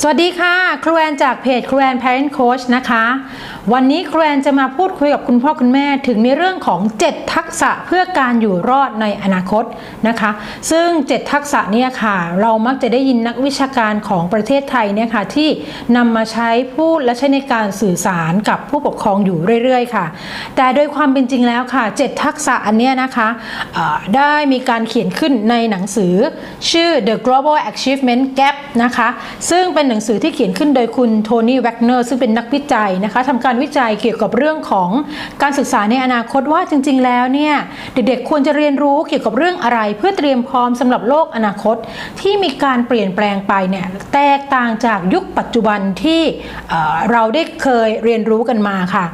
สวัสดีค่ะ ครูแอนจากเพจครูแอน Parent Coach นะคะ วันนี้ครูแอนจะมาพูดคุยกับคุณพ่อคุณแม่ถึงในเรื่องของ 7 ทักษะเพื่อการอยู่รอดในอนาคตนะคะ ซึ่ง 7 ทักษะเนี่ยค่ะ เรามักจะได้ยินนักวิชาการของประเทศไทยเนี่ยค่ะที่นำมาใช้พูดและใช้ในการสื่อสารกับผู้ปกครองอยู่เรื่อยๆ ค่ะ แต่โดยความเป็นจริงแล้วค่ะ 7 ทักษะอันเนี้ยนะคะได้มีการเขียนขึ้นในหนังสือชื่อ The Global Achievement Gap นะคะ ซึ่งเป็นหนังสือที่เขียนขึ้นโดยคุณโทนี่แวกเนอร์ซึ่งเป็นนักวิจัยนะคะทำการวิจัยเกี่ยวกับเรื่องของการศึกษาในอนาคตว่าจริง ๆ แล้วเนี่ยเด็กๆควรจะเรียนรู้เกี่ยวกับเรื่องอะไร เพื่อเตรียมพร้อมสำหรับโลกอนาคตที่มีการเปลี่ยนแปลงไปเนี่ยแตกต่างจากยุคปัจจุบันที่เเราได้เคยเรียนรู้กันมาค่ะ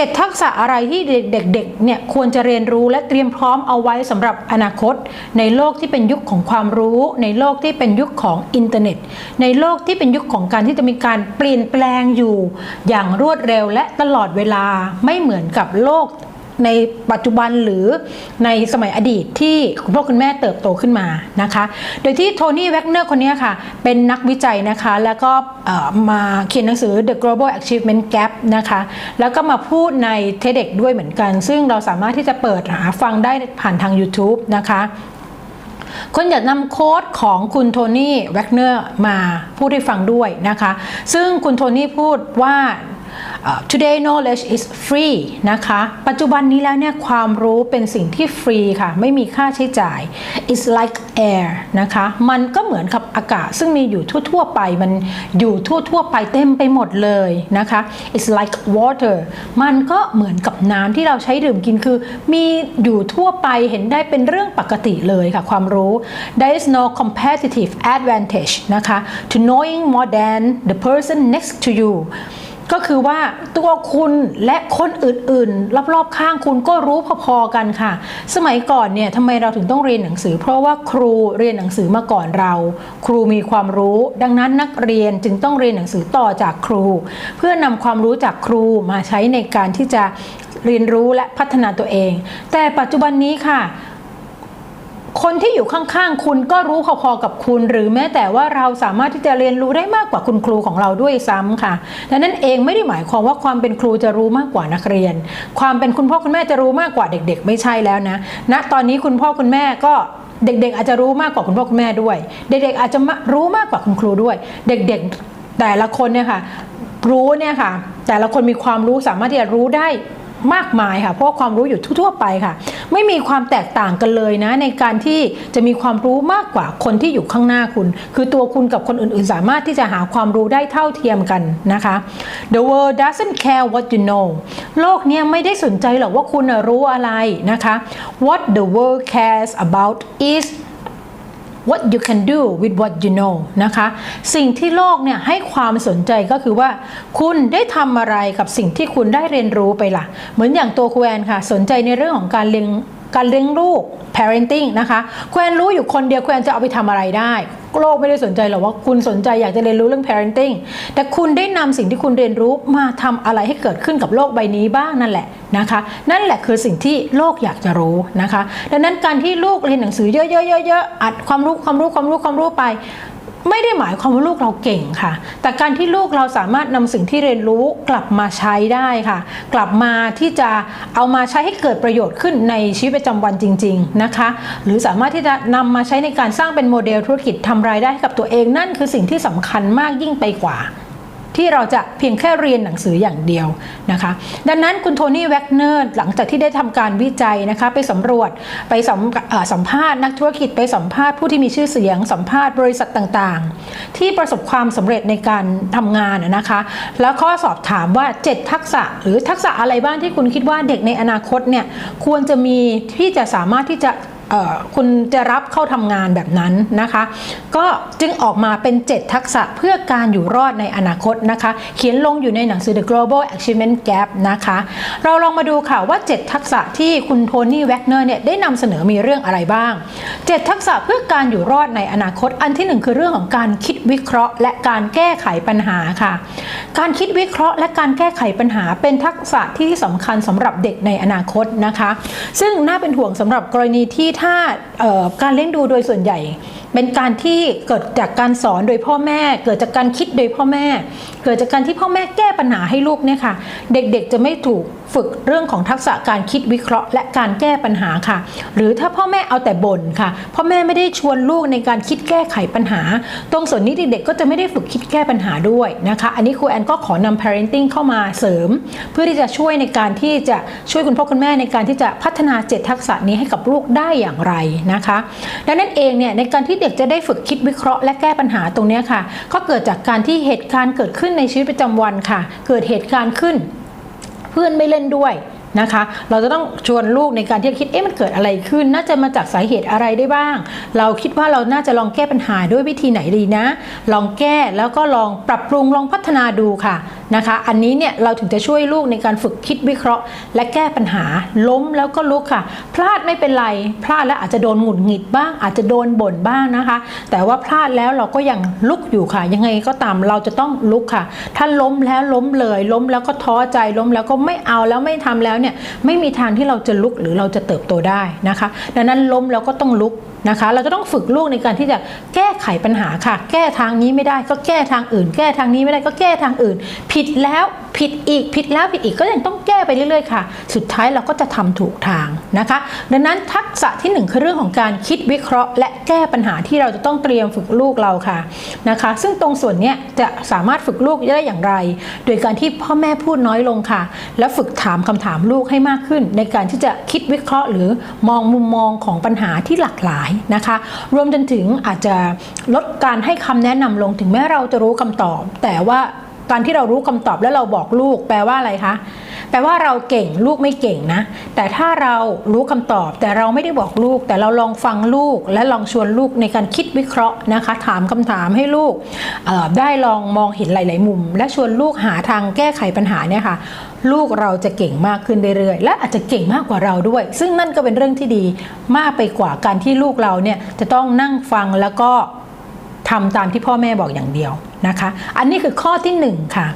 เจ็ดทักษะอะไรที่เด็กๆเนี่ยควรจะเรียนรู้และเตรียมพร้อมเอาไว้สำหรับอนาคต ในโลกที่เป็นยุคของความรู้ ในโลกที่เป็นยุคของอินเทอร์เน็ต ในโลกที่เป็นยุคของการที่จะมีการเปลี่ยนแปลงอยู่ อย่างรวดเร็วและตลอดเวลาไม่เหมือนกับโลก ในปัจจุบันหรือในสมัยอดีตที่คุณพ่อคุณแม่เติบโตขึ้นมานะคะ โดยที่โทนี่แวกเนอร์คนนี้ค่ะ เป็นนักวิจัยนะคะ แล้วก็มาเขียนหนังสือ The Global Achievement Gap นะคะ แล้วก็มาพูดใน TEDx ด้วยเหมือนกัน ซึ่งเราสามารถที่จะเปิดหาฟังได้ผ่านทาง YouTube นะคะคนอยากนำโค้ดของคุณโทนี่แวกเนอร์มาพูดให้ฟังด้วยนะคะ ซึ่งคุณโทนี่พูดว่า today knowledge is free นะคะ ปัจจุบันนี้แล้วเนี่ยความรู้เป็นสิ่งที่ฟรีค่ะ ไม่มีค่าใช้จ่าย it's like air นะคะ มันก็เหมือนกับอากาศ ซึ่งมีอยู่ทั่ว ๆ ไป มันอยู่ทั่ว ๆ ไปเต็มไปหมดเลยนะคะ it's like water มันก็เหมือนกับน้ำที่เราใช้ดื่มกินคือ มีอยู่ทั่วไปเห็นได้เป็นเรื่องปกติเลยค่ะ ความรู้ there is no competitive advantage นะคะ to knowing more than the person next to you ก็คือว่าตัวคุณและคนอื่นๆ รอบๆข้างคุณก็รู้พอๆกันค่ะ สมัยก่อนเนี่ยทำไมเราถึงต้องเรียนหนังสือ เพราะว่าครูเรียนหนังสือมาก่อนเรา ครูมีความรู้ ดังนั้นนักเรียนจึงต้องเรียนหนังสือต่อจากครู เพื่อนำความรู้จากครูมาใช้ในการที่จะเรียนรู้และพัฒนาตัวเอง แต่ปัจจุบันนี้ค่ะ คนที่อยู่ข้างๆ คุณก็รู้พอๆกับคุณ หรือแม้แต่ว่าเราสามารถที่จะเรียนรู้ได้มากกว่าคุณครูของเราด้วยซ้ำค่ะดังนั้นเองไม่ได้หมายความว่าความเป็นครูจะรู้มากกว่านักเรียน ความเป็นคุณพ่อคุณแม่จะรู้มากกว่าเด็ก ๆ ไม่ใช่แล้วนะณตอนนี้คุณพ่อคุณแม่ก็เด็ก ๆ อาจจะรู้มากกว่าคุณพ่อคุณแม่ด้วย เด็กๆอาจจะรู้มากกว่าคุณครูด้วย เด็กๆแต่ละคนเนี่ยค่ะรู้เนี่ยค่ะ แต่ละคนมีความรู้สามารถที่จะรู้ได้ มากมายค่ะ เพราะความรู้อยู่ทั่วไปค่ะ ไม่มีความแตกต่างกันเลยนะ ในการที่จะมีความรู้มากกว่าคนที่อยู่ข้างหน้าคุณ คือตัวคุณกับคนอื่นๆ สามารถที่จะหาความรู้ได้เท่าเทียมกันนะคะ The world doesn't care what you know โลกนี้ไม่ได้สนใจหรอกว่าคุณรู้อะไรนะคะ What the world cares about is what you can do with what you know นะคะ สิ่งที่โลกเนี่ยให้ความสนใจก็คือว่า คุณได้ทำอะไรกับสิ่งที่คุณได้เรียนรู้ไปล่ะ เหมือนอย่างตัวครูแอนค่ะ สนใจในเรื่องของการเลี้ยง การเลี้ยงลูก parenting นะคะครูแอนรู้อยู่คนเดียวครูแอนจะเอาไปทำอะไรได้ โลกไม่ได้สนใจหรอกว่าคุณสนใจอยากจะเรียนรู้เรื่อง parenting แต่คุณได้นำสิ่งที่คุณเรียนรู้มาทำอะไรให้เกิดขึ้นกับโลกใบนี้บ้างนั่นแหละนะคะ นั่นแหละคือสิ่งที่โลกอยากจะรู้นะคะ ดังนั้นการที่ลูกเรียนหนังสือเยอะๆๆๆอัดความรู้ความรู้ความรู้ความรู้ไป ไม่ได้หมายความว่าลูกเราเก่งค่ะ แต่การที่ลูกเราสามารถนำสิ่งที่เรียนรู้กลับมาใช้ได้ค่ะ กลับมาที่จะเอามาใช้ให้เกิดประโยชน์ขึ้นในชีวิตประจำวันจริง ๆนะคะ หรือสามารถที่จะนำมาใช้ในการสร้างเป็นโมเดลธุรกิจทำรายได้ให้กับตัวเองนั่นคือสิ่งที่สำคัญมากยิ่งไปกว่า ที่เราจะเพียงแค่เรียนหนังสืออย่างเดียวนะคะ ดังนั้นคุณโทนี่แวกเนอร์หลังจากที่ได้ทำการวิจัยนะคะไปสำรวจไปสัมเอ่อสัมภาษณ์นักธุรกิจไปสัมภาษณ์ผู้ที่มีชื่อเสียงสัมภาษณ์บริษัทต่างๆ ที่ประสบความสำเร็จในการทำงานนะคะ แล้วข้อสอบถามว่า 7 ทักษะหรือทักษะอะไรบ้างที่คุณคิดว่าเด็กในอนาคตเนี่ยควรจะมีที่จะสามารถที่จะ คุณจะรับเข้าทำงานแบบนั้นนะคะ ก็จึงออกมาเป็น 7 ทักษะเพื่อการอยู่รอดในอนาคตนะคะ เขียนลงอยู่ในหนังสือ The Global Achievement Gap นะคะ เราลองมาดูค่ะว่า 7 ทักษะที่คุณโทนี่แวกเนอร์เนี่ยได้นำเสนอมีเรื่องอะไรบ้าง 7 ทักษะเพื่อการอยู่รอดในอนาคต อันที่หนึ่งคือเรื่องของการคิดวิเคราะห์ และการแก้ไขปัญหาค่ะ การคิดวิเคราะห์ และการแก้ไขปัญหาเป็นทักษะที่สำคัญสำหรับเด็กในอนาคตนะคะ ซึ่งน่าเป็นห่วงสำหรับกรณีที่ถ้าการเลี้ยงดูโดยส่วนใหญ่เป็นการที่เกิดจากการสอนโดยพ่อแม่ เกิดจากการคิดโดยพ่อแม่ เกิดจากการที่พ่อแม่แก้ปัญหาให้ลูกเนี่ยค่ะ เด็กๆจะไม่ถูกฝึกเรื่องของทักษะการคิดวิเคราะห์และการแก้ปัญหาค่ะ หรือถ้าพ่อแม่เอาแต่บ่นค่ะพ่อแม่ไม่ได้ชวนลูกในการคิดแก้ไขปัญหา ตรงส่วนนี้เด็กๆก็จะไม่ได้ฝึกคิดแก้ปัญหาด้วยนะคะ อันนี้ครูแอนก็ขอนำ parenting เข้ามาเสริม เพื่อที่จะช่วยในการที่จะช่วยคุณพ่อคุณแม่ในการที่จะพัฒนาเจ็ดทักษะนี้ให้กับลูกได้อย่างไรนะคะ ดังนั้นเองเนี่ยในการที่เด็กจะได้ฝึกคิดวิเคราะห์และแก้ปัญหาตรงนี้ค่ะ ก็เกิดจากการที่เหตุการณ์เกิดขึ้นในชีวิตประจำวันค่ะ เกิดเหตุการณ์ขึ้น เพื่อนไม่เล่นด้วยนะคะ เราจะต้องชวนลูกในการที่จะคิด เอ๊ะ มันเกิดอะไรขึ้น น่าจะมาจากสาเหตุอะไรได้บ้าง เราคิดว่าเราน่าจะลองแก้ปัญหาด้วยวิธีไหนดีนะ ลองแก้แล้วก็ลองปรับปรุง ลองพัฒนาดูค่ะ นะคะ อันนี้เนี่ยเราถึงจะช่วยลูกในการฝึกคิดวิเคราะห์ และแก้ปัญหาล้มแล้วก็ลุกค่ะ พลาดไม่เป็นไร พลาดแล้วอาจจะโดนหงุดหงิดบ้าง อาจจะโดนบ่นบ้างนะคะ แต่ว่าพลาดแล้วเราก็ยังลุกอยู่ค่ะ ยังไงก็ตามเราจะต้องลุกค่ะ ถ้าล้มแล้วล้มเลย ล้มแล้วก็ท้อใจล้มแล้วก็ไม่เอาแล้วไม่ทำแล้วเนี่ยไม่มีทางที่เราจะลุกหรือเราจะเติบโตได้นะคะ ดังนั้นล้มแล้วก็ต้องลุกนะคะ เราจะต้องฝึกลูกในการที่จะแก้ไขปัญหาค่ะ แก้ทางนี้ไม่ได้ก็แก้ทางอื่น แก้ทางนี้ไม่ได้ก็แก้ทางอื่นผผิดแล้วผิดอีกผิดแล้วผิดอีกก็ยังต้องแก้ไปเรื่อยๆค่ะ สุดท้ายเราก็จะทำถูกทางนะคะ ดังนั้นทักษะที่หนึ่งคือเรื่องของการคิดวิเคราะห์ และแก้ปัญหาที่เราจะต้องเตรียมฝึกลูกเราค่ะนะคะ ซึ่งตรงส่วนนี้จะสามารถฝึกลูกได้อย่างไร โดยการที่พ่อแม่พูดน้อยลงค่ะ แล้วฝึกถามคำถามลูกให้มากขึ้น ในการที่จะคิดวิเคราะห์หรือมองมุมมองของปัญหาที่หลากหลายนะคะ รวมจนถึงอาจจะลดการให้คำแนะนำลงถึงแม้เราจะรู้คำตอบ แต่ว่า การที่เรารู้คำตอบแล้วเราบอกลูก แปลว่าอะไรคะแปลว่าเราเก่งลูกไม่เก่งนะ แต่ถ้าเรารู้คำตอบ แต่เราไม่ได้บอกลูก แต่เราลองฟังลูก และลองชวนลูกในการคิดวิเคราะห์นะคะ ถามคำถามให้ลูกได้ลองมองเห็นหลาย ๆ มุม และชวนลูกหาทางแก้ไขปัญหาเนี่ยค่ะลูกเราจะเก่งมากขึ้นเรื่อยๆ และอาจจะเก่งมากกว่าเราด้วย ซึ่งนั่นก็เป็นเรื่องที่ดีมากไปกว่าการที่ลูกเราเนี่ยจะต้องนั่งฟังแล้วก็ ทำตามที่พ่อแม่บอกอย่างเดียวนะคะ อันนี้คือข้อที่ 1 ค่ะ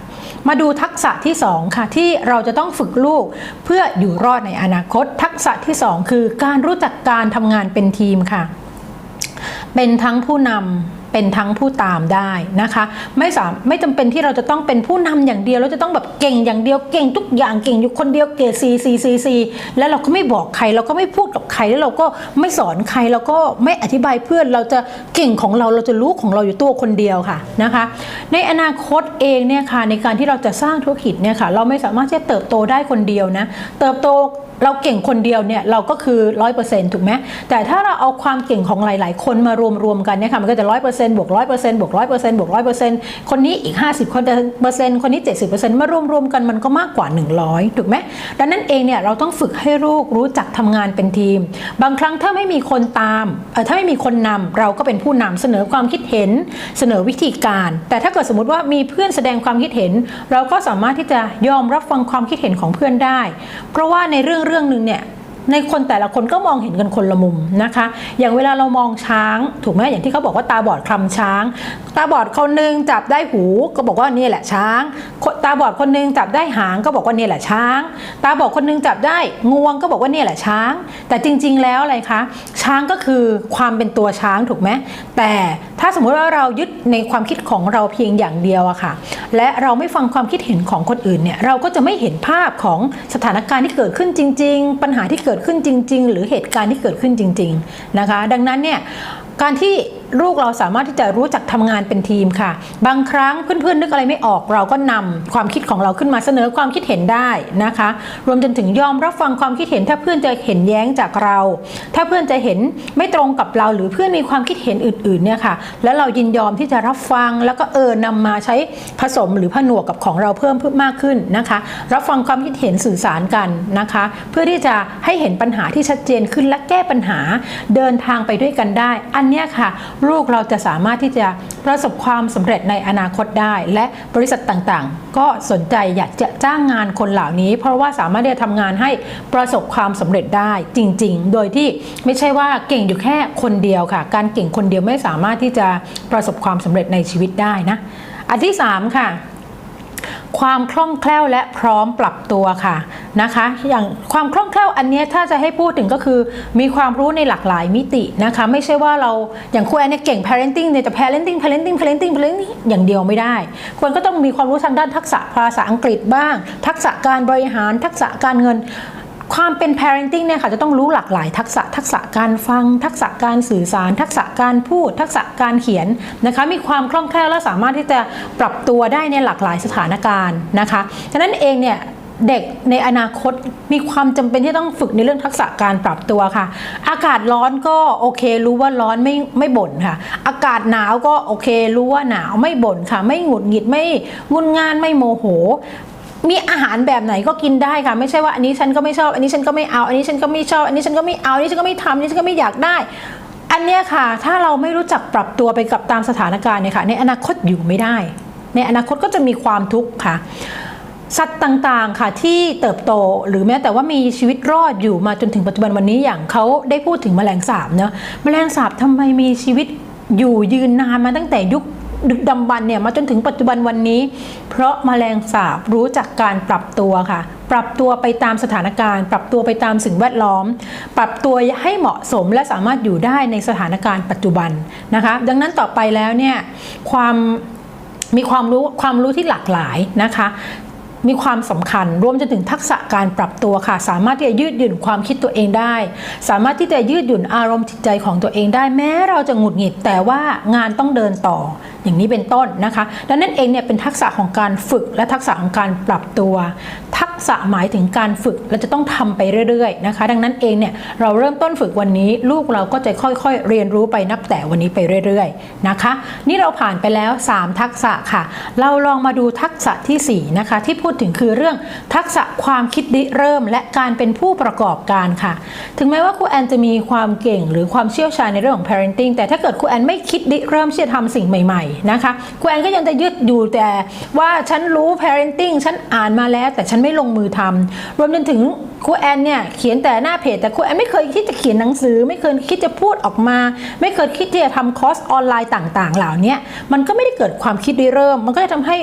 มาดูทักษะที่ 2 ค่ะ ที่เราจะต้องฝึกลูกเพื่ออยู่รอดในอนาคต ทักษะที่ 2 คือการรู้จักการทำงานเป็นทีมค่ะ เป็นทั้งผู้นำ เป็นทั้งผู้ตามได้นะคะไม่สามไม่จำเป็นที่เราจะต้องเป็นผู้นำอย่างเดียวเราจะต้องแบบเก่งอย่างเดียวเก่งทุกอย่างเก่งอยู่คนเดียวเกรดซีซีซีซีแล้วเราก็ไม่บอกใครเราก็ไม่พูดกับใครแล้วเราก็ไม่สอนใครเราก็ไม่อธิบายเพื่อนเราจะเก่งของเราเราจะรู้ของเราอยู่ตัวคนเดียวค่ะนะคะ ในอนาคตเองเนี่ยค่ะในการที่เราจะสร้างธุรกิจเนี่ยค่ะเราไม่สามารถที่จะเติบโตได้คนเดียวนะเติบโต เราเก่งคนเดียวเนี่ยเราก็คือ100%ถูกไหมแต่ถ้าเราเอาความเก่งของหลาย ๆ คนมารวมๆกันเนี่ยค่ะมันก็จะ100%บวก100%บวก100%บวก100%คนนี้อีก50คนเปอร์เซ็นต์คนนี้70%มารวมๆกันมันก็มากกว่า100ถูกไหมดังนั้นเองเนี่ยเราต้องฝึกให้ลูกรู้จักทำงานเป็นทีม บางครั้งถ้าไม่มีคนตามถ้าไม่มีคนนำเราก็เป็นผู้นำเสนอความคิดเห็นเสนอวิธีการ แต่ถ้าเกิดสมมติว่ามีเพื่อนแสดงความคิดเห็น เราก็สามารถที่จะยอมรับฟังความคิดเห็นของเพื่อนได้ เพราะว่าในเรื่องรื่องหนึ่งเนี่ย ในคนแต่ละคนก็มองเห็นกันคนละมุมนะคะ อย่างเวลาเรามองช้าง ถูกไหมอย่างที่เขาบอกว่าตาบอดคลำช้าง ตาบอดคนหนึงจับได้หูก็บอกว่านี่แหละช้าง ตาบอดคนหนึงจับได้หางก็บอกว่านี่แหละช้าง ตาบอดคนหนึงจับได้งวงก็บอกว่านี่แหละช้าง แต่จริง ๆ แล้วอะไรคะ ช้างก็คือความเป็นตัวช้างถูกไหมแต่ถ้าสมมุติว่าเรายึดในความคิดของเราเพียงอย่างเดียวอะค่ะ และเราไม่ฟังความคิดเห็นของคนอื่นเนี่ยเราก็จะไม่เห็นภาพของสถานการณ์ที่เกิดขึ้นจริง ๆ ปัญหาที่เกิดเกิดขึ้นจริง ๆ หรือเหตุการณ์ที่เกิดขึ้นจริง ๆ นะคะ ดังนั้นเนี่ยการที่ ลูกเราสามารถที่จะรู้จักทำงานเป็นทีมค่ะ บางครั้งเพื่อนๆนึกอะไรไม่ออกเราก็นำความคิดของเราขึ้นมาเสนอความคิดเห็นได้นะคะ รวมจนถึงยอมรับฟังความคิดเห็น ถ้าเพื่อนจะเห็นแย้งจากเรา ถ้าเพื่อนจะเห็นไม่ตรงกับเราหรือเพื่อนมีความคิดเห็นอื่นๆเนี่ยค่ะ แล้วเรายินยอมที่จะรับฟังแล้วก็เออนำมาใช้ผสมหรือผนวกกับของเราเพิ่มเพิ่มมากขึ้นนะคะ รับฟังความคิดเห็นสื่อสารกันนะคะ เพื่อที่จะให้เห็นปัญหาที่ชัดเจนขึ้นและแก้ปัญหาเดินทางไปด้วยกันได้ อันเนี้ยค่ะลูกเราจะสามารถที่จะประสบความสำเร็จในอนาคตได้ และบริษัทต่างๆ ก็สนใจอยากจะจ้างงานคนเหล่านี้ เพราะว่าสามารถที่จะทำงานให้ประสบความสำเร็จได้จริง ๆ โดยที่ไม่ใช่ว่าเก่งอยู่แค่คนเดียวค่ะ การเก่งคนเดียวไม่สามารถที่จะประสบความสำเร็จในชีวิตได้นะ อันที่สามค่ะ ความคล่องแคล่วและพร้อมปรับตัวค่ะนะคะ อย่างความคล่องแคล่วอันนี้ถ้าจะให้พูดถึงก็คือ มีความรู้ในหลากหลายมิตินะคะ ไม่ใช่ว่าเราอย่างครูแอนเนี่ยเก่ง parenting เนี่ยแต่ parenting parenting parenting parenting อย่างเดียวไม่ได้ควรก็ต้องมีความรู้ทางด้านทักษะภาษาอังกฤษบ้าง ทักษะการบริหารทักษะการเงิน ความเป็น parenting เนี่ยค่ะจะต้องรู้หลากหลายทักษะทักษะการฟัง ทักษะการสื่อสาร ทักษะการพูด ทักษะการเขียนนะคะมีความคล่องแคล่วและสามารถที่จะปรับตัวได้ในหลากหลายสถานการณ์นะคะฉะนั้นเองเนี่ยเด็กในอนาคตมีความจำเป็นที่ต้องฝึกในเรื่องทักษะการปรับตัวค่ะ อากาศร้อนก็โอเค รู้ว่าร้อนไม่ไม่บ่นค่ะ อากาศหนาวก็โอเค รู้ว่าหนาวไม่บ่นค่ะ ไม่หงุดหงิดไม่งุนงานไม่โมโห มีอาหารแบบไหนก็กินได้ค่ะ ไม่ใช่ว่าอันนี้ฉันก็ไม่ชอบ อันนี้ฉันก็ไม่เอา อันนี้ฉันก็ไม่ชอบ อันนี้ฉันก็ไม่เอา อันนี้ฉันก็ไม่ทำอันนี้ฉันก็ไม่อยากได้ อันเนี้ยค่ะ ถ้าเราไม่รู้จักปรับตัวไปกับตามสถานการณ์เนี่ยค่ะ ในอนาคตอยู่ไม่ได้ ในอนาคตก็จะมีความทุกข์ค่ะสัตว์ต่างๆ ค่ะที่เติบโตหรือแม้แต่ว่ามีชีวิตรอดอยู่มาจนถึงปัจจุบันวันนี้อย่างเขาได้พูดถึงแมลงสาบเนาะแมลงสาบทำไมมีชีวิตอยู่ยืนนานมาตั้งแต่ยุค ดึกดำบรรพ์เนี่ยมาจนถึงปัจจุบันวันนี้ เพราะแมลงสาบรู้จักการปรับตัวค่ะ ปรับตัวไปตามสถานการณ์ ปรับตัวไปตามสิ่งแวดล้อม ปรับตัวให้เหมาะสมและสามารถอยู่ได้ในสถานการณ์ปัจจุบันนะคะ ดังนั้นต่อไปแล้วเนี่ยความมีความรู้ความรู้ที่หลากหลายนะคะ มีความสำคัญรวมจนถึงทักษะการปรับตัวค่ะ สามารถที่จะยืดหยุ่นความคิดตัวเองได้ สามารถที่จะยืดหยุ่นอารมณ์จิตใจของตัวเองได้ แม้เราจะหงุดหงิด แต่ว่างานต้องเดินต่อ อย่างนี้เป็นต้นนะคะ ดังนั้นเองเนี่ยเป็นทักษะของการฝึกและทักษะของการปรับตัว ทักษะหมายถึงการฝึกและจะต้องทำไปเรื่อยๆนะคะ ดังนั้นเองเนี่ยเราเริ่มต้นฝึกวันนี้ ลูกเราก็จะค่อยๆ เรียนรู้ไปนับแต่วันนี้ไปเรื่อยๆนะคะ นี่เราผ่านไปแล้ว 3 ทักษะค่ะ เราลองมาดูทักษะทีสี่4นะคะที่พูดถึงคือเรื่องทักษะความคิดริเริ่ม และการเป็นผู้ประกอบการค่ะ ถึงแม้ว่าครูแอนจะมีความเก่งหรือความเชี่ยวชาญในเรื่องของ parenting แต่ถ้าเกิดครูแอนไม่คิดริเริ่มที่จะทำสิ่งใหม่ๆนะคะครูแอนก็ยังจะยึดอยู่แต่ว่าฉันรู้ parenting ฉันอ่านมาแล้วแต่ฉันไม่ลงมือทำรวมจนถึงครูแอนเนี่ยเขียนแต่หน้าเพจแต่ครูแอนไม่เคยคิดจะเขียนหนังสือ ไม่เคยคิดจะพูดออกมา ไม่เคยคิดที่จะทำคอร์สออนไลน์ต่างๆ เหล่านี้มันก็ไม่ได้เกิดความคิดริเริ่ม มันก็จะทำให้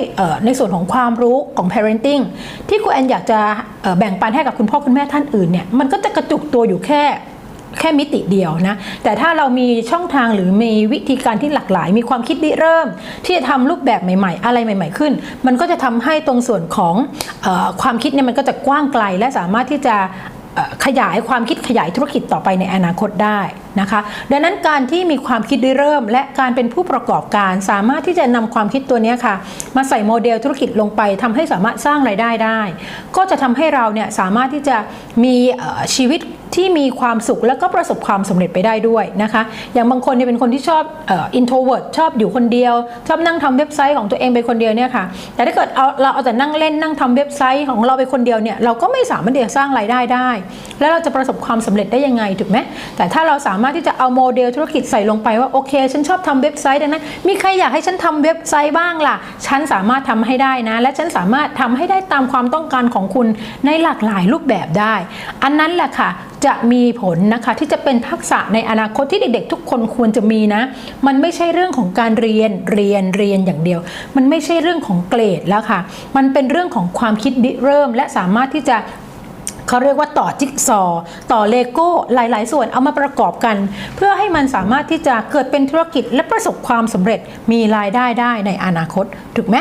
ในส่วนของความรู้ของ parenting ที่ครูแอนอยากจะแบ่งปันให้กับคุณพ่อคุณแม่ท่านอื่นเนี่ยมันก็จะกระจุกตัวอยู่แค่ แค่มิติเดียวนะ แต่ถ้าเรามีช่องทางหรือมีวิธีการที่หลากหลาย มีความคิดริเริ่ม ที่จะทำรูปแบบใหม่ ๆ อะไรใหม่ ๆ ขึ้น มันก็จะทำให้ตรงส่วนของออความคิดเนี่ยมันก็จะกว้างไกลและสามารถที่จะขยายความคิดขยายธุรกิจต่อไปในอนาคตได้ นะคะ ดังนั้นการที่มีความคิดริเริ่ม และการเป็นผู้ประกอบการ สามารถที่จะนำความคิดตัวนี้ค่ะ มาใส่โมเดลธุรกิจลงไปทำให้สามารถสร้างไรายได้ได้ ก็จะทำให้เราเนี่ยสามารถที่จะมีชีวิตที่มีความสุขแล้วก็ประสบความสำเร็จไปได้ด้วยนะคะ อย่างบางคนเนี่ยเป็นคนที่ชอบอินโทรเวิร์ดชอบอยู่คนเดียว ชอบนั่งทำเว็บไซต์ของตัวเองไปคนเดียวเนี่ยค่ะ แต่ถ้าเกิดเอาเราเอาแต่นั่งเล่นนั่งทำเว็บไซต์ของเราไปคนเดียวเนี่ยเราก็ไม่สามารถที่จะสร้างรายได้ได้ แล้วเราจะประสบความสำเร็จได้ยังไงถูกไหมแต่ถ้าเราสามารถที่จะเอาโมเดลธุรกิจใส่ลงไปว่าโอเค ฉันชอบทำเว็บไซต์ดังนั้นมีใครอยากให้ฉันทำเว็บไซต์บ้างล่ะ ฉันสามารถทำให้ได้นะ และฉันสามารถทำให้ได้ตามความต้องการของคุณในหลากหลายรูปแบบได้ อันนั้นแหละค่ะจะมีผลนะคะที่จะเป็นทักษะในอนาคตที่เด็กๆ ทุกคนควรจะมีนะ มันไม่ใช่เรื่องของการเรียนเรียนเรียนอย่างเดียว มันไม่ใช่เรื่องของเกรดแล้วค่ะ มันเป็นเรื่องของความคิดริเริ่มและสามารถที่จะ เขาเรียกว่าต่อจิ๊กซอว์ต่อเลโก้หลาย ๆ ส่วนเอามาประกอบกัน เพื่อให้มันสามารถที่จะเกิดเป็นธุรกิจและประสบความสำเร็จมีรายได้ได้ในอนาคตถูกไหม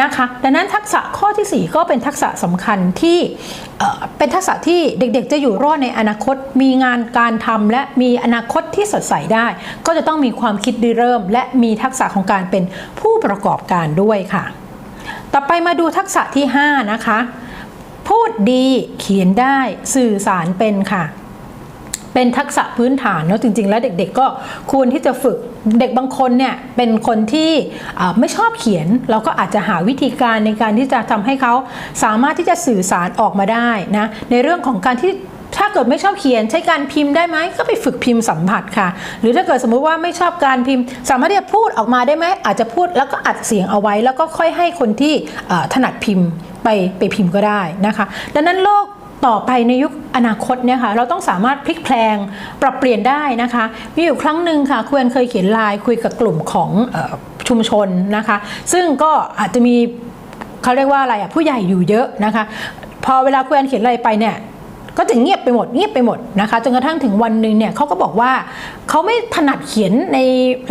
นะคะ ดังนั้นทักษะข้อทีสี่4 ก็เป็นทักษะสำคัญที่เป็นทักษะที่เด็กๆ จะอยู่รอดในอนาคต มีงานการทำและมีอนาคตที่สดใสได้ ก็จะต้องมีความคิดริเริ่ม และมีทักษะของการเป็นผู้ประกอบการด้วยค่ะ ต่อไปมาดูทักษะที่ 5 นะคะ พูดดีเขียนได้สื่อสารเป็นค่ะ เป็นทักษะพื้นฐานเนาะจริง ๆ แล้วเด็กๆก็ควรที่จะฝึกเด็กบางคนเนี่ยเป็นคนที่ไม่ชอบเขียน เราก็อาจจะหาวิธีการในการที่จะทำให้เขาสามารถที่จะสื่อสารออกมาได้นะในเรื่องของการที่ถ้าเกิดไม่ชอบเขียนใช้การพิมพ์ได้ไหมก็ไปฝึกพิมพ์สัมผัสค่ะ หรือถ้าเกิดสมมุติว่าไม่ชอบการพิมพ์ สามารถที่จะพูดออกมาได้ไหมอาจจะพูดแล้วก็อัดเสียงเอาไว้ แล้วก็ค่อยให้คนที่ถนัดพิมพ์ ไปไปพิมพ์ก็ได้นะคะ ดังนั้นโลกต่อไปในยุคอนาคตเนี่ยค่ะเราต้องสามารถพลิกแพลงปรับเปลี่ยนได้นะคะ มีอยู่ครั้งหนึ่งค่ะคุยเคยเขียนไลน์คุยกับกลุ่มของออชุมชนนะคะ ซึ่งก็อาจจะมีเขาเรียกว่าอะไรอะผู้ใหญ่อยู่เยอะนะคะ พอเวลาครูแอนเขียนอะไรไปเนี่ย ก็จะเงียบไปหมดเงียบไปหมดนะคะจนกระทั่งถึงวันหนึ่งเนี่ยเขาก็บอกว่าเขาไม่ถนัดเขียนใน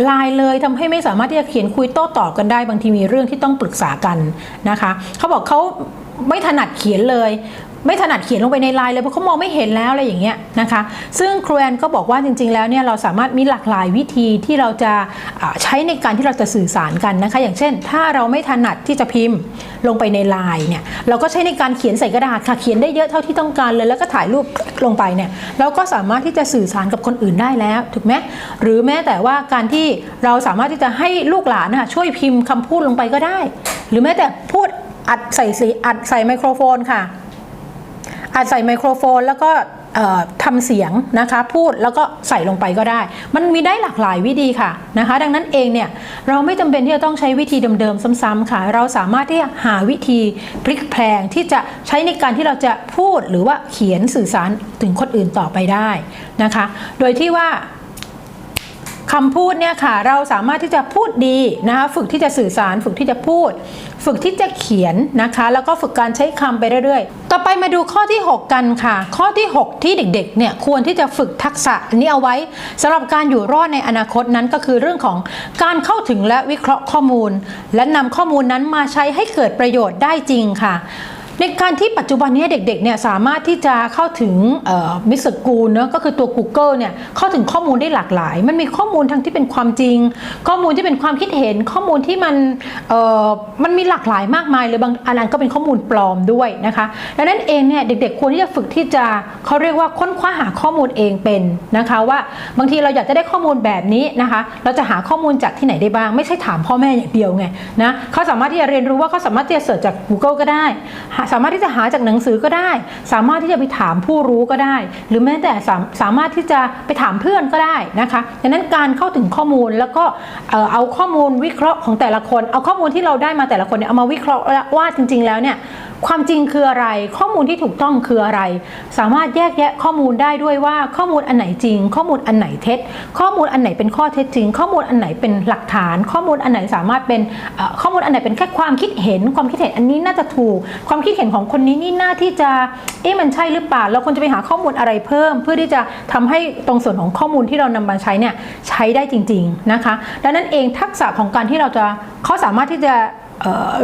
ไลน์เลยทำให้ไม่สามารถที่จะเขียนคุยโต้ตอบกันได้บางทีมีเรื่องที่ต้องปรึกษากันนะคะเขาบอกเขาไม่ถนัดเขียนเลย ไม่ถนัดเขียนลงไปในไลน์เลยเพราะเขามองไม่เห็นแล้วอะไรอย่างเงี้ยนะคะ ซึ่งครูแอนก็บอกว่าจริง ๆ แล้วเนี่ยเราสามารถมีหลากหลายวิธีที่เราจะใช้ในการที่เราจะสื่อสารกันนะคะ อย่างเช่น ถ้าเราไม่ถนัดที่จะพิมพ์ลงไปในไลน์เนี่ยเราก็ใช้ในการเขียนใส่กระดาษค่ะเขียนได้เยอะเท่าที่ต้องการเลยแล้วก็ถ่ายรูปลงไปเนี่ยเราก็สามารถที่จะสื่อสารกับคนอื่นได้แล้วถูกไหมหรือแม้แต่ว่าการที่เราสามารถที่จะให้ลูกหลานนะคะช่วยพิมพ์คำพูดลงไปก็ได้ หรือแม้แต่พูดอัดใส่สีอัดใส่ไมโครโฟนค่ะ อาจใส่ไมโครโฟนแล้วก็เอ่อทำเสียงนะคะพูดแล้วก็ใส่ลงไปก็ได้ มันมีได้หลากหลายวิธีค่ะนะคะ ดังนั้นเองเนี่ยเราไม่จำเป็นที่จะต้องใช้วิธีเดิมๆซ้ำๆค่ะ เราสามารถที่จะหาวิธีพลิกแพลงที่จะใช้ในการที่เราจะพูดหรือว่าเขียนสื่อสารถึงคนอื่นต่อไปได้นะคะ โดยที่ว่า คำพูดเนี่ยค่ะเราสามารถที่จะพูดดีนะคะฝึกที่จะสื่อสาร ฝึกที่จะพูด ฝึกที่จะเขียนนะคะ แล้วก็ฝึกการใช้คำไปเรื่อยๆ ต่อไปมาดูข้อที่ 6 กันค่ะ ข้อที่ 6 ที่เด็กๆเนี่ยควรที่จะฝึกทักษะนนี้เอาไว้สำหรับการอยู่รอดในอนาคตนั้นก็คือเรื่องของการเข้าถึงและวิเคราะห์ข้อมูล และนำข้อมูลนั้นมาใช้ให้เกิดประโยชน์ได้จริงค่ะ ในการที่ปัจจุบันนี้เด็กๆเนี่ยสามารถที่จะเข้าถึงมิสกูลเนอะก็คือตัว Google เนี่ยเข้าถึงข้อมูลได้หลากหลาย มันมีข้อมูลทั้งที่เป็นความจริง ข้อมูลที่เป็นความคิดเห็นข้อมูลที่มันมันมีหลากหลายมากมายเลยบางอันนั้นก็เป็นข้อมูลปลอมด้วยนะคะดังนั้นเองเนี่ยเด็กๆควรที่จะฝึกที่จะเขาเรียกว่าค้นคว้าหาข้อมูลเองเป็นนะคะว่าบางทีเราอยากจะได้ข้อมูลแบบนี้นะคะ เราจะหาข้อมูลจากที่ไหนได้บ้าง ไม่ใช่ถามพ่อแม่อย่างเดียวไงนะเขาสามารถที่จะเรียนรู้ว่าเขาสามารถที่จะเสิร์ชจาก Google ก็ได้สามารถที่จะหาจากหนังสือก็ได้ สามารถที่จะไปถามผู้รู้ก็ได้ หรือแม้แต่สามสามารถที่จะไปถามเพื่อนก็ได้นะคะดังนั้นการเข้าถึงข้อมูลแล้วก็เอาข้อมูลวิเคราะห์ของแต่ละคน เอาข้อมูลที่เราได้มาแต่ละคนเนี่ยเอามาวิเคราะห์ว่าจริง ๆ แล้วเนี่ยความจริงคืออะไร ข้อมูลที่ถูกต้องคืออะไร สามารถแยกแยะข้อมูลได้ด้วยว่าข้อมูลอันไหนจริง ข้อมูลอันไหนเท็จ ข้อมูลอันไหนเป็นข้อเท็จจริง ข้อมูลอันไหนเป็นหลักฐาน ข้อมูลอันไหนสามารถเป็นข้อมูลอันไหนเป็นแค่ความคิดเห็น ความคิดเห็นอันนี้น่าจะถูกความคิดเห็นของคนนี้นี่น่าที่จะ เอ๊ะมันใช่หรือเปล่า เราควรจะไปหาข้อมูลอะไรเพิ่ม เพื่อที่จะทำให้ตรงส่วนของข้อมูลที่เรานำมาใช้เนี่ยใช้ได้จริง ๆนะคะ ดังนั้นเองทักษะของการที่เราจะเขาสามารถที่จะ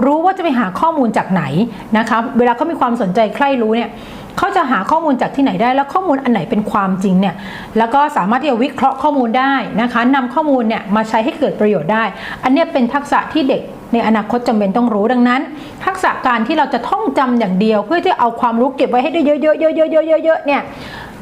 รู้ว่าจะไปหาข้อมูลจากไหนนะคะ เวลาเขามีความสนใจใคร่รู้เนี่ยเขาจะหาข้อมูลจากที่ไหนได้ แล้วข้อมูลอันไหนเป็นความจริงเนี่ย แล้วก็สามารถที่จะวิเคราะห์ข้อมูลได้นะคะนำข้อมูลเนี่ยมาใช้ให้เกิดประโยชน์ได้ อันนี้เป็นทักษะที่เด็ก ในอนาคตจำเป็นต้องรู้ดังนั้น ทักษะการที่เราจะท่องจำอย่างเดียว เพื่อที่เอาความรู้เก็บไว้ให้ได้เยอะๆๆๆๆๆเนี่ย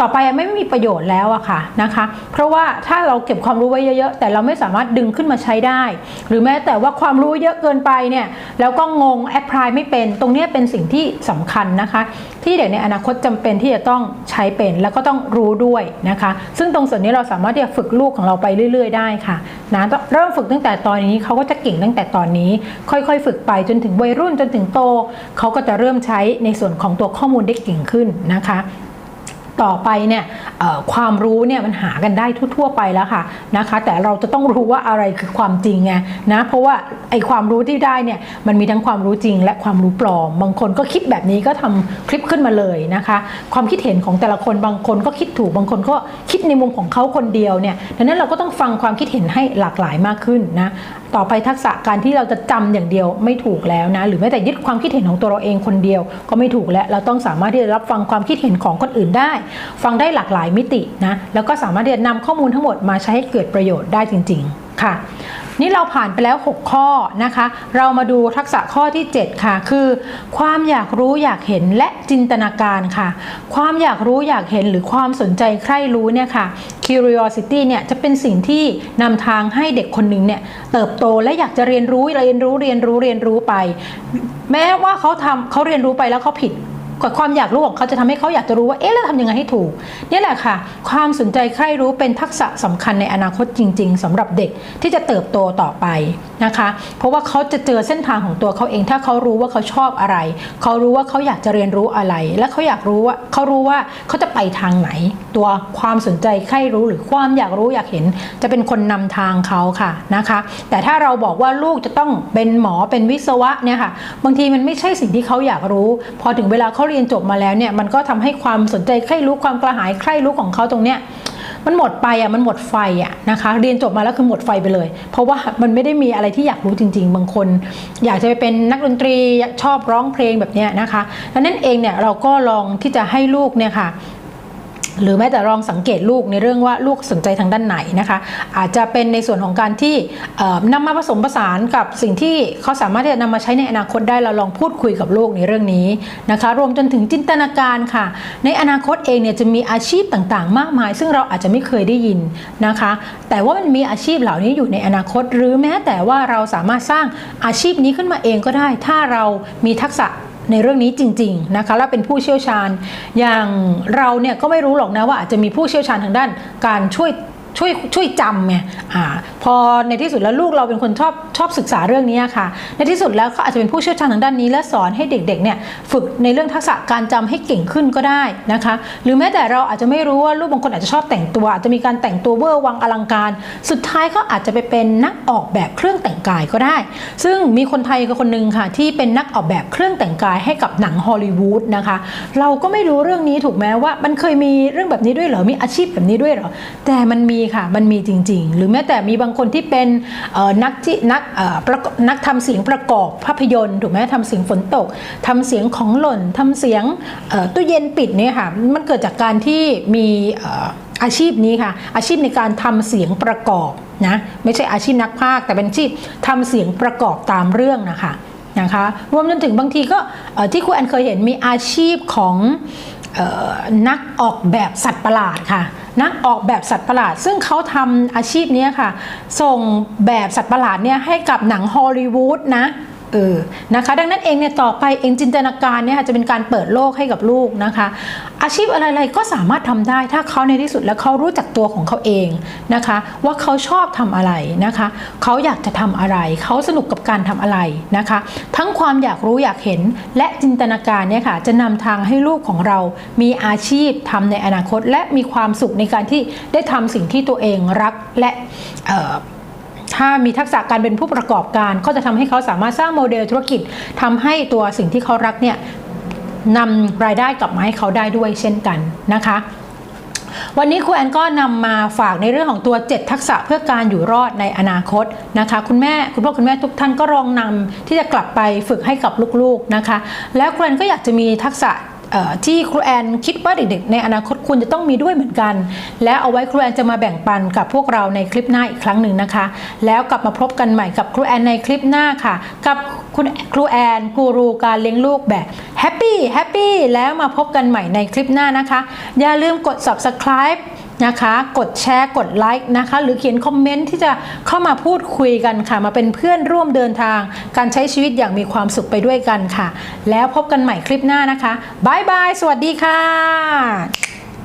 ต่อไปไม่มีประโยชน์แล้วอะค่ะนะคะ เพราะว่าถ้าเราเก็บความรู้ไว้เยอะๆ แต่เราไม่สามารถดึงขึ้นมาใช้ได้ หรือแม้แต่ว่าความรู้เยอะเกินไปเนี่ยแล้วก็งงแอพพลายไม่เป็น ตรงนี้เป็นสิ่งที่สำคัญนะคะ ที่เด็กในอนาคตจำเป็นที่จะต้องใช้เป็น แล้วก็ต้องรู้ด้วยนะคะ ซึ่งตรงส่วนนี้เราสามารถที่จะฝึกลูกของเราไปเรื่อย ๆ ได้ค่ะนะเริ่มฝึกตั้งแต่ตอนนี้เขาก็จะเก่งตั้งแต่ตอนนี้ ค่อยๆ ฝึกไปจนถึงวัยรุ่นจนถึงโตเขาก็จะเริ่มใช้ในส่วนของตัวข้อมูลได้เก่งขึ้นนะคะ ต่อไปเนี่ยความรู้เนี่ยมันหากันได้ทั่วๆไปแล้วค่ะนะคะ แต่เราจะต้องรู้ว่าอะไรคือความจริงไงนะเพราะว่าไอ้ความรู้ที่ได้เนี่ยมันมีทั้งความรู้จริงและความรู้ปลอม บางคนก็คิดแบบนี้ก็ทำคลิปขึ้นมาเลยนะคะ ความคิดเห็นของแต่ละคนบางคนก็คิดถูกบางคนก็คิดในมุมของเขาคนเดียวเนี่ยดังนั้นเราก็ต้องฟังความคิดเห็นให้หลากหลายมากขึ้นนะ ต่อไปทักษะการที่เราจะจำอย่างเดียวไม่ถูกแล้วนะ หรือแม้แต่ยึดความคิดเห็นของตัวเราเองคนเดียวก็ไม่ถูกแล้ว เราต้องสามารถที่จะรับฟังความคิดเห็นของคนอื่นได้ ฟังได้หลากหลายมิตินะ แล้วก็สามารถที่จะนำข้อมูลทั้งหมดมาใช้ให้เกิดประโยชน์ได้จริง ๆ ค่ะ นี่เราผ่านไปแล้ว 6 ข้อนะคะ เรามาดูทักษะข้อที่ 7 ค่ะ คือ ความอยากรู้อยากเห็นและจินตนาการค่ะ ความอยากรู้อยากเห็นหรือความสนใจใคร่รู้เนี่ยค่ะ curiosity เนี่ยจะเป็นสิ่งที่นำทางให้เด็กคนหนึ่งเนี่ยเติบโตและอยากจะเรียนรู้เรียนรู้เรียนรู้เรียนรู้ไป แม้ว่าเขาทำเขาเรียนรู้ไปแล้วเขาผิด ความอยากรู้ของเขาจะทำให้เขาอยากจะรู้ว่าเอ๊ะแล้วทำยังไงให้ถูกนี่แหละค่ะ ความสนใจใคร่รู้เป็นทักษะสำคัญในอนาคตจริง ๆสำหรับเด็กที่จะเติบโตต่อไปนะคะ เพราะว่าเขาจะเจอเส้นทางของตัวเขาเอง ถ้าเขารู้ว่าเขาชอบอะไร เขารู้ว่าเขาอยากจะเรียนรู้อะไร และเขาอยากรู้ว่าเขารู้ว่าเขาจะไปทางไหน ตัวความสนใจใคร่รู้หรือความอยากรู้อยากเห็น จะเป็นคนนำทางเขาค่ะนะคะ แต่ถ้าเราบอกว่าลูกจะต้องเป็นหมอเป็นวิศวะเนี่ยค่ะบางทีมันไม่ใช่สิ่งที่เขาอยากรู้ พอถึงเวลาเขาเรียนจบมาแล้วเนี่ยมันก็ทำให้ความสนใจใคร่รู้ความกระหายใคร่รู้ของเขาตรงเนี้ยมันหมดไปอะมันหมดไฟอะนะคะ เรียนจบมาแล้วคือหมดไฟไปเลย เพราะว่ามันไม่ได้มีอะไรที่อยากรู้จริง ๆ บางคน อยากจะไปเป็นนักดนตรีชอบร้องเพลงแบบเนี้ยนะคะดังนั้นเองเนี่ยเราก็ลองที่จะให้ลูกเนี่ยค่ะ หรือแม้แต่ลองสังเกตลูกในเรื่องว่าลูกสนใจทางด้านไหนนะคะ อาจจะเป็นในส่วนของการที่เอ่อนำมาผสมผสานกับสิ่งที่เขาสามารถที่จะนำมาใช้ในอนาคตได้เราลองพูดคุยกับลูกในเรื่องนี้นะคะ รวมจนถึงจินตนาการค่ะ ในอนาคตเองเนี่ยจะมีอาชีพต่างๆ มากมาย ซึ่งเราอาจจะไม่เคยได้ยินนะคะ แต่ว่ามันมีอาชีพเหล่านี้อยู่ในอนาคต หรือแม้แต่ว่าเราสามารถสร้างอาชีพนี้ขึ้นมาเองก็ได้ ถ้าเรามีทักษะ ในเรื่องนี้จริงๆนะคะแล้วเป็นผู้เชี่ยวชาญ อย่างเราเนี่ยก็ไม่รู้หรอกนะว่าอาจจะมีผู้เชี่ยวชาญทางด้านการช่วย ช่วยช่วยจำไงอ่าพอในที่สุดแล้วลูกเราเป็นคนชอบชอบศึกษาเรื่องนี้ค่ะ ในที่สุดแล้วเขาอาจจะเป็นผู้เชี่ยวชาญทางด้านนี้ และสอนให้เด็กๆเนี่ยฝึกในเรื่องทักษะการจำให้เก่งขึ้นก็ได้นะคะ หรือแม้แต่เราอาจจะไม่รู้ว่าลูกบางคนอาจจะชอบแต่งตัว อาจจะมีการแต่งตัวเวอร์วังอลังการ สุดท้ายเขาอาจจะไปเป็นนักออกแบบเครื่องแต่งกายก็ได้ ซึ่งมีคนไทยคนหนึ่งค่ะ ที่เป็นนักออกแบบเครื่องแต่งกายให้กับหนังฮอลลีวูดนะคะ เราก็ไม่รู้เรื่องนี้ถูกไหมว่า มันเคยมีเรื่องแบบนี้ด้วยเหรอมีอาชีพแบบนี้ด้วยเหรอแต่มันมีค่ะ มันมีจริง ๆ หรือแม้แต่มีบางคนที่เป็นนักที่นักนักทำเสียงประกอบภาพยนตร์ถูกไหมทำเสียงฝนตกทำเสียงของหล่นทำเสียงตู้เย็นปิดเนี่ยค่ะมันเกิดจากการที่มีอาชีพนี้ค่ะ อาชีพในการทำเสียงประกอบนะไม่ใช่อาชีพนักพากแต่เป็นอาชีพทำเสียงประกอบตามเรื่องนะคะนะคะรวมจนถึงบางทีก็ที่ครูแอนเคยเห็นมีอาชีพของออนักออกแบบสัตว์ประหลาดค่ะ นักออกแบบสัตว์ประหลาด ซึ่งเขาทำอาชีพนี้ค่ะ ส่งแบบสัตว์ประหลาดเนี่ยให้กับหนังฮอลลีวูดนะ เออนะคะ ดังนั้นเองเนี่ยต่อไปเองจินตนาการเนี่ยค่ะจะเป็นการเปิดโลกให้กับลูกนะคะ อาชีพอะไรๆก็สามารถทำได้ถ้าเขาในที่สุดแล้วเขารู้จักตัวของเขาเองนะคะ ว่าเขาชอบทำอะไรนะคะเขาอยากจะทำอะไรเขาสนุกกับการทำอะไรนะคะ ทั้งความอยากรู้อยากเห็นและจินตนาการเนี่ยค่ะจะนำทางให้ลูกของเรามีอาชีพทำในอนาคต และมีความสุขในการที่ได้ทำสิ่งที่ตัวเองรักและ ถ้ามีทักษะการเป็นผู้ประกอบการ ก็จะทำให้เขาสามารถสร้างโมเดลธุรกิจทำให้ตัวสิ่งที่เขารักเนี่ยนำรายได้กลับมาให้เขาได้ด้วยเช่นกันนะคะวันนี้ครูแอนก็นำมาฝากในเรื่องของตัว 7 ทักษะเพื่อการอยู่รอดในอนาคตนะคะ คุณแม่คุณพ่อคุณแม่ทุกท่านก็ลองนำที่จะกลับไปฝึกให้กับลูกๆนะคะ แล้วครูแอนก็อยากจะมีทักษะ ที่ครูแอนคิดว่าเด็กๆ ในอนาคตควรจะต้องมีด้วยเหมือนกัน แล้วเอาไว้ครูแอนจะมาแบ่งปันกับพวกเราในคลิปหน้าอีกครั้งหนึ่งนะคะ แล้วกลับมาพบกันใหม่กับครูแอนในคลิปหน้าค่ะ กับคุณครูแอนกูรูการเลี้ยงลูกแบบแฮปปี้แฮปปี้แล้วมาพบกันใหม่ในคลิปหน้านะคะ อย่าลืมกด subscribe นะคะ กดแชร์กดไลค์นะคะ หรือเขียนคอมเมนต์ที่จะเข้ามาพูดคุยกันค่ะ มาเป็นเพื่อนร่วมเดินทาง การใช้ชีวิตอย่างมีความสุขไปด้วยกันค่ะ แล้วพบกันใหม่คลิปหน้านะคะบายบาย สวัสดีค่ะ